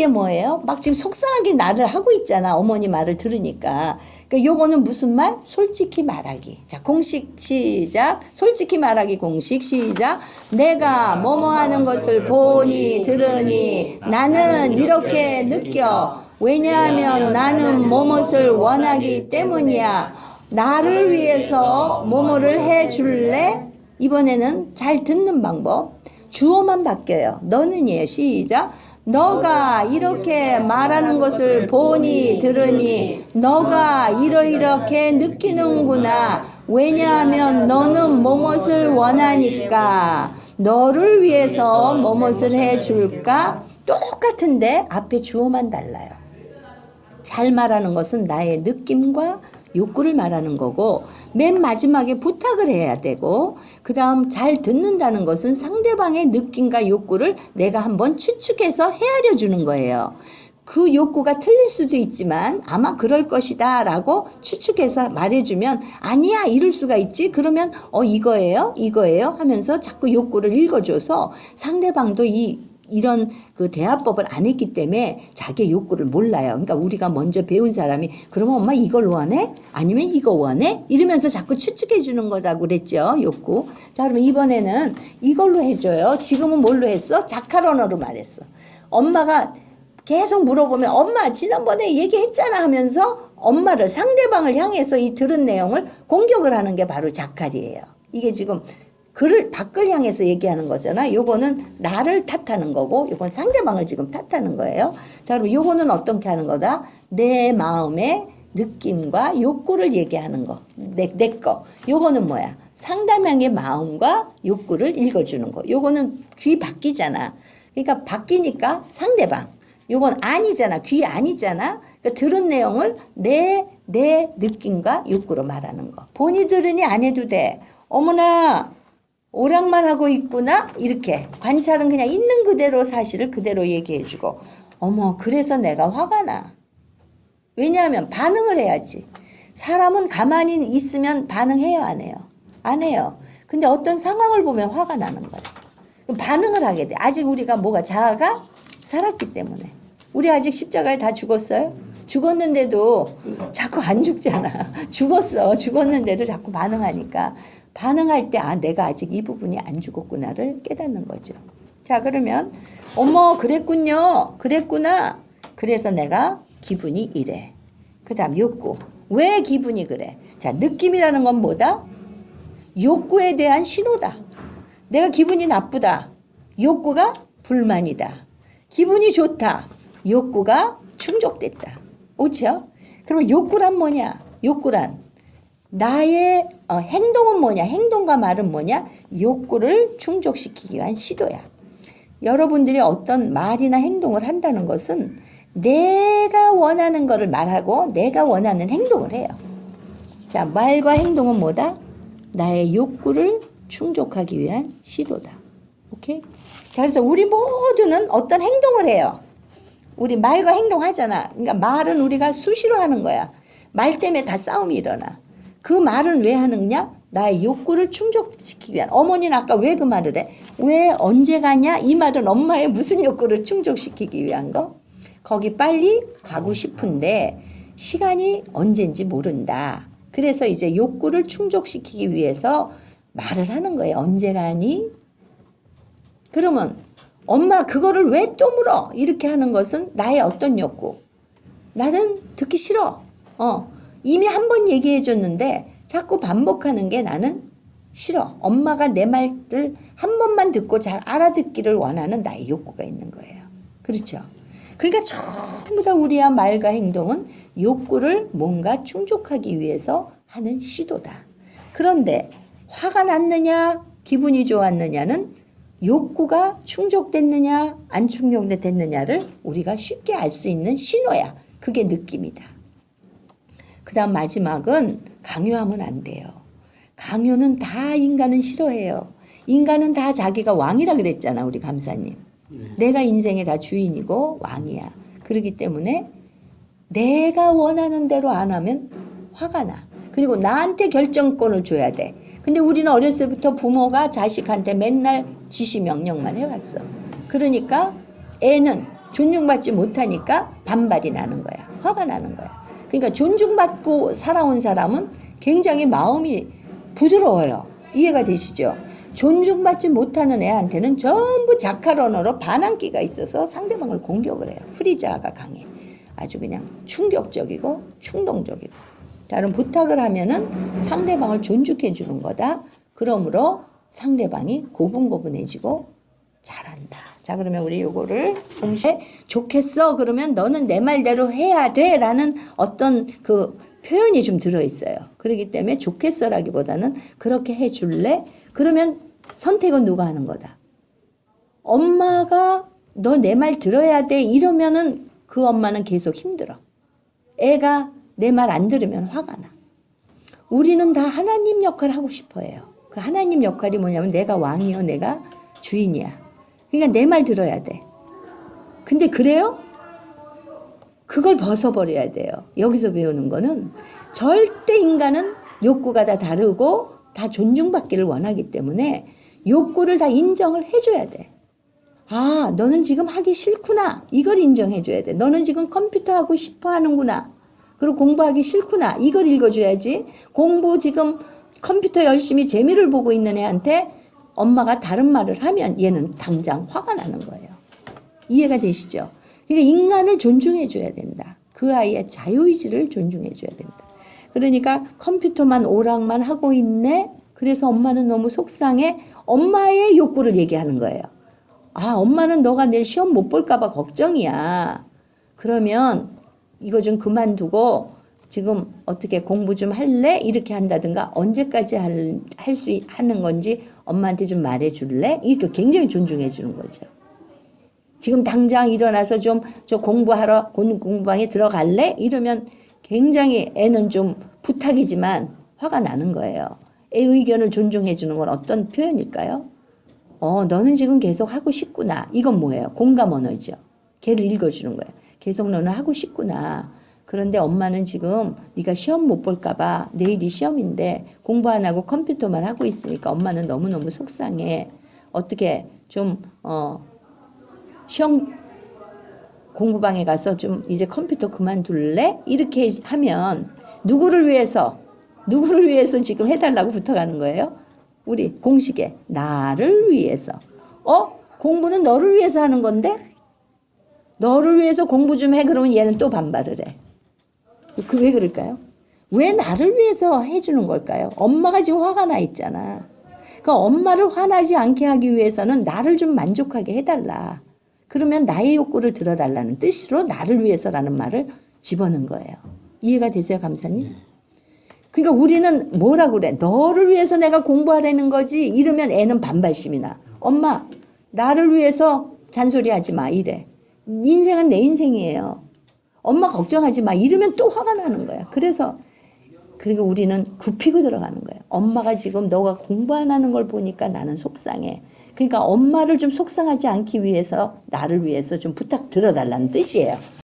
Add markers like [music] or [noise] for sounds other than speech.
이게 뭐예요? 막 지금 속상하게 나를 하고 있잖아. 어머니 말을 들으니까. 그러니까 요거는 무슨 말? 솔직히 말하기. 자, 공식 시작. 솔직히 말하기 공식 시작. 내가 뭐뭐 하는 것을 보니 들으니 나는 이렇게 느껴. 왜냐하면 나는 뭐뭇을 원하기 때문이야. 나를 위해서 뭐뭐를 해 줄래? 이번에는 잘 듣는 방법. 주어만 바뀌어요. 너는이에요. 시작. 너가 이렇게 말하는 것을 보니 들으니 너가 이러이렇게 느끼는구나. 왜냐하면 너는 뭐뭇을 원하니까 너를 위해서 뭐뭇을 해줄까? 똑같은데 앞에 주어만 달라요. 잘 말하는 것은 나의 느낌과 욕구를 말하는 거고 맨 마지막에 부탁을 해야 되고 그 다음 잘 듣는다는 것은 상대방의 느낌과 욕구를 내가 한번 추측해서 헤아려 주는 거예요. 그 욕구가 틀릴 수도 있지만 아마 그럴 것이다 라고 추측해서 말해주면 아니야 이럴 수가 있지 그러면 어 이거예요 이거예요 하면서 자꾸 욕구를 읽어줘서 상대방도 이 이런 그 대화법을 안 했기 때문에 자기의 욕구를 몰라요. 그러니까 우리가 먼저 배운 사람이 그러면 엄마 이걸 원해? 아니면 이거 원해? 이러면서 자꾸 추측해 주는 거라고 그랬죠. 욕구. 자, 그러면 이번에는 이걸로 해줘요. 지금은 뭘로 했어? 자카론어로 말했어. 엄마가 계속 물어보면 엄마 지난번에 얘기했잖아 하면서 엄마를 상대방을 향해서 이 들은 내용을 공격을 하는 게 바로 자칼이에요. 이게 지금 그를 밖을 향해서 얘기하는 거잖아. 요거는 나를 탓하는 거고, 요건 상대방을 지금 탓하는 거예요. 자, 그럼 요거는 어떻게 하는 거다? 내 마음의 느낌과 욕구를 얘기하는 거. 내, 내 거. 요거는 뭐야? 상대방의 마음과 욕구를 읽어주는 거. 요거는 귀 바뀌잖아. 그러니까 바뀌니까 상대방. 요건 아니잖아. 귀 아니잖아. 그러니까 들은 내용을 내, 내 느낌과 욕구로 말하는 거. 본이 들으니 안 해도 돼. 어머나, 오락만 하고 있구나? 이렇게. 관찰은 그냥 있는 그대로 사실을 그대로 얘기해주고. 어머, 그래서 내가 화가 나. 왜냐하면 반응을 해야지. 사람은 가만히 있으면 반응해요, 안 해요? 안 해요. 근데 어떤 상황을 보면 화가 나는 거야. 그럼 반응을 하게 돼. 아직 우리가 뭐가 자아가 살았기 때문에. 우리 아직 십자가에 다 죽었어요? 죽었는데도 자꾸 안 죽잖아. [laughs] 죽었어. 죽었는데도 자꾸 반응하니까. 반응할 때, 아, 내가 아직 이 부분이 안 죽었구나를 깨닫는 거죠. 자, 그러면, 어머, 그랬군요. 그랬구나. 그래서 내가 기분이 이래. 그 다음, 욕구. 왜 기분이 그래? 자, 느낌이라는 건 뭐다? 욕구에 대한 신호다. 내가 기분이 나쁘다. 욕구가 불만이다. 기분이 좋다. 욕구가 충족됐다. 오죠? 그럼 욕구란 뭐냐? 욕구란 나의 어, 행동은 뭐냐? 행동과 말은 뭐냐? 욕구를 충족시키기 위한 시도야. 여러분들이 어떤 말이나 행동을 한다는 것은 내가 원하는 것을 말하고 내가 원하는 행동을 해요. 자, 말과 행동은 뭐다? 나의 욕구를 충족하기 위한 시도다. 오케이? 자, 그래서 우리 모두는 어떤 행동을 해요. 우리 말과 행동하잖아. 그러니까 말은 우리가 수시로 하는 거야. 말 때문에 다 싸움이 일어나. 그 말은 왜 하느냐? 나의 욕구를 충족시키기 위한. 어머니는 아까 왜 그 말을 해? 왜 언제 가냐? 이 말은 엄마의 무슨 욕구를 충족시키기 위한 거? 거기 빨리 가고 싶은데 시간이 언젠지 모른다. 그래서 이제 욕구를 충족시키기 위해서 말을 하는 거예요. 언제 가니? 그러면 엄마 그거를 왜 또 물어? 이렇게 하는 것은 나의 어떤 욕구? 나는 듣기 싫어. 어. 이미 한 번 얘기해 줬는데 자꾸 반복하는 게 나는 싫어. 엄마가 내 말들 한 번만 듣고 잘 알아듣기를 원하는 나의 욕구가 있는 거예요. 그렇죠? 그러니까 전부 다 우리의 말과 행동은 욕구를 뭔가 충족하기 위해서 하는 시도다. 그런데 화가 났느냐, 기분이 좋았느냐는 욕구가 충족됐느냐, 안 충족됐느냐를 우리가 쉽게 알 수 있는 신호야. 그게 느낌이다. 그 다음 마지막은 강요하면 안 돼요. 강요는 다 인간은 싫어해요. 인간은 다 자기가 왕이라 그랬잖아, 우리 감사님. 내가 인생의 다 주인이고 왕이야. 그러기 때문에 내가 원하는 대로 안 하면 화가 나. 그리고 나한테 결정권을 줘야 돼. 근데 우리는 어렸을 때부터 부모가 자식한테 맨날 지시 명령만 해왔어. 그러니까 애는 존중받지 못하니까 반발이 나는 거야. 화가 나는 거야. 그러니까 존중받고 살아온 사람은 굉장히 마음이 부드러워요. 이해가 되시죠? 존중받지 못하는 애한테는 전부 자카론으로 반항기가 있어서 상대방을 공격을 해요. 프리자가 강해. 아주 그냥 충격적이고 충동적이고. 다른 부탁을 하면은 상대방을 존중해 주는 거다. 그러므로 상대방이 고분고분해지고 잘한다. 자, 그러면 우리 요거를 동시에 좋겠어. 그러면 너는 내 말대로 해야 돼. 라는 어떤 그 표현이 좀 들어있어요. 그렇기 때문에 좋겠어라기보다는 그렇게 해 줄래? 그러면 선택은 누가 하는 거다. 엄마가 너 내 말 들어야 돼. 이러면은 그 엄마는 계속 힘들어. 애가 내 말 안 들으면 화가 나. 우리는 다 하나님 역할을 하고 싶어 해요. 그 하나님 역할이 뭐냐면 내가 왕이요. 내가 주인이야. 그러니까 내 말 들어야 돼. 근데 그래요? 그걸 벗어버려야 돼요. 여기서 배우는 거는 절대 인간은 욕구가 다 다르고 다 존중받기를 원하기 때문에 욕구를 다 인정을 해줘야 돼. 아, 너는 지금 하기 싫구나. 이걸 인정해줘야 돼. 너는 지금 컴퓨터 하고 싶어 하는구나. 그리고 공부하기 싫구나. 이걸 읽어줘야지. 공부 지금 컴퓨터 열심히 재미를 보고 있는 애한테 엄마가 다른 말을 하면 얘는 당장 화가 나는 거예요. 이해가 되시죠? 그러니까 인간을 존중해 줘야 된다. 그 아이의 자유의지를 존중해 줘야 된다. 그러니까 컴퓨터만 오락만 하고 있네? 그래서 엄마는 너무 속상해? 엄마의 욕구를 얘기하는 거예요. 아, 엄마는 너가 내일 시험 못 볼까봐 걱정이야. 그러면 이거 좀 그만두고 지금 어떻게 공부 좀 할래? 이렇게 한다든가 언제까지 할, 할 수, 하는 건지 엄마한테 좀 말해 줄래? 이렇게 굉장히 존중해 주는 거죠. 지금 당장 일어나서 좀 저 공부하러 공- 공부방에 들어갈래? 이러면 굉장히 애는 좀 부탁이지만 화가 나는 거예요. 애 의견을 존중해 주는 건 어떤 표현일까요? 어, 너는 지금 계속 하고 싶구나. 이건 뭐예요? 공감 언어죠. 걔를 읽어주는 거예요. 계속 너는 하고 싶구나. 그런데 엄마는 지금 네가 시험 못 볼까 봐 내일이 시험인데 공부 안 하고 컴퓨터만 하고 있으니까 엄마는 너무너무 속상해. 어떻게 좀, 어, 시험 공부방에 가서 좀 이제 컴퓨터 그만둘래? 이렇게 하면 누구를 위해서 누구를 위해서 지금 해달라고 부탁하는 거예요? 우리 공식에 나를 위해서. 어? 공부는 너를 위해서 하는 건데? 너를 위해서 공부 좀 해. 그러면 얘는 또 반발을 해. 그 왜 그럴까요? 왜 나를 위해서 해주는 걸까요? 엄마가 지금 화가 나 있잖아. 그러니까 엄마를 화나지 않게 하기 위해서는 나를 좀 만족하게 해달라. 그러면 나의 욕구를 들어달라는 뜻으로 나를 위해서라는 말을 집어넣은 거예요. 이해가 되세요, 감사님? 그러니까 우리는 뭐라 그래? 너를 위해서 내가 공부하라는 거지. 이러면 애는 반발심이 나. 엄마, 나를 위해서 잔소리 하지 마. 이래. 인생은 내 인생이에요. 엄마 걱정하지 마. 이러면 또 화가 나는 거야. 그래서 그리고 우리는 굽히고 들어가는 거예요. 엄마가 지금 너가 공부 안 하는 걸 보니까 나는 속상해. 그러니까 엄마를 좀 속상하지 않기 위해서 나를 위해서 좀 부탁 들어달라는 뜻이에요.